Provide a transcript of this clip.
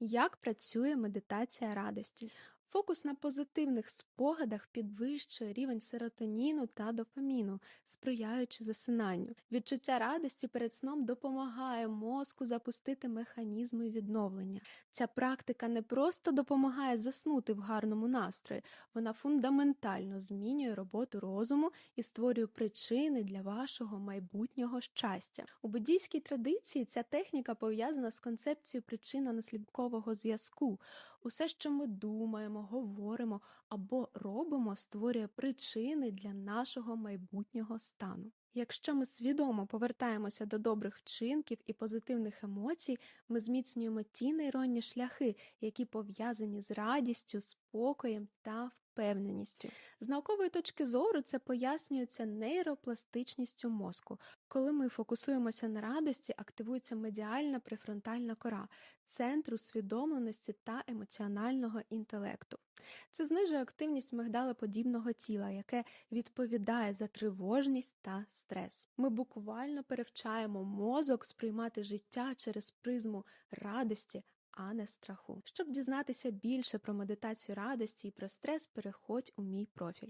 Як працює медитація радості? Фокус на позитивних спогадах підвищує рівень серотоніну та дофаміну, сприяючи засинанню. Відчуття радості перед сном допомагає мозку запустити механізми відновлення. Ця практика не просто допомагає заснути в гарному настрої, вона фундаментально змінює роботу розуму і створює причини для вашого майбутнього щастя. У буддійській традиції ця техніка пов'язана з концепцією причинно-наслідкового зв'язку. Усе, що ми думаємо, говоримо або робимо, створює причини для нашого майбутнього стану. Якщо ми свідомо повертаємося до добрих вчинків і позитивних емоцій, ми зміцнюємо ті нейронні шляхи, які пов'язані з радістю, спокоєм та впевненістю. З наукової точки зору це пояснюється нейропластичністю мозку. Коли ми фокусуємося на радості, активується медіальна префронтальна кора, центр усвідомленості та емоціонального інтелекту. Це знижує активність мигдалеподібного тіла, яке відповідає за тривожність та стрес. Ми буквально перевчаємо мозок сприймати життя через призму радості, а не страху. Щоб дізнатися більше про медитацію радості і про стрес, переходь у мій профіль.